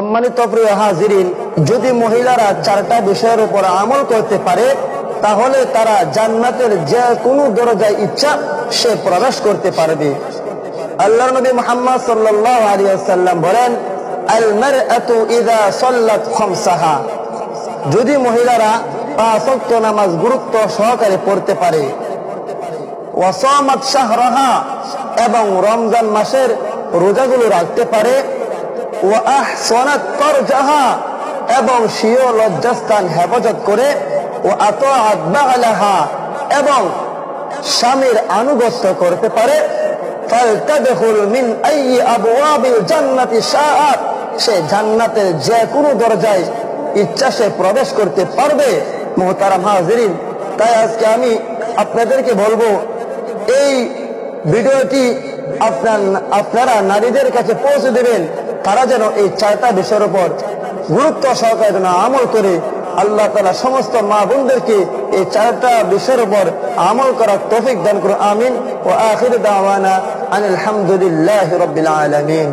সম্মানিত প্রিয় হাজিরিন, যদি মহিলারা চারটা বিষয়ের উপর আমল করতে পারে, তাহলে তারা জান্নাতের যে কোনো দরজায় ইচ্ছা সে প্রবেশ করতে পারবে। আল্লাহ নবী মোহাম্মদ সাল্লাল্লাহু আলাইহি ওয়াসাল্লাম বলেন আল মারআতু ইযা সাল্লাত খামসাহা। যদি মহিলারা পাঁচ ওয়াক্ত নামাজ গুরুত্ব সহকারে পড়তে পারে ওয়াসামাত শাহরাহা, এবং রমজান মাসের রোজাগুলো রাখতে পারে এবং স্বীয় লজ্জাস্থান হেফাজত করে ও আতাআত বালাহা, এবং স্বামীর আনুগত্য করতে পারে। সে জান্নাতের যে কোনো দরজায় ইচ্ছা সে প্রবেশ করতে পারবে। মোহতারাম হাজিরিন, তাই আজকে আমি আপনাদেরকে বলব, এই ভিডিওটি আপনার আপনারা নারীদের কাছে পৌঁছে দেবেন। তারা যেন এই চারটা বিষয়ের উপর গুরুত্ব সহকারে যেন আমল করে আল্লাহ তালা সমস্ত মা বোনদেরকে এই চারটা বিষয়ের উপর আমল করার তফিক দান করুন। আমিন। ও আখির দাওয়ানা আনিল হামদুলিল্লাহ রবিল আলমিন।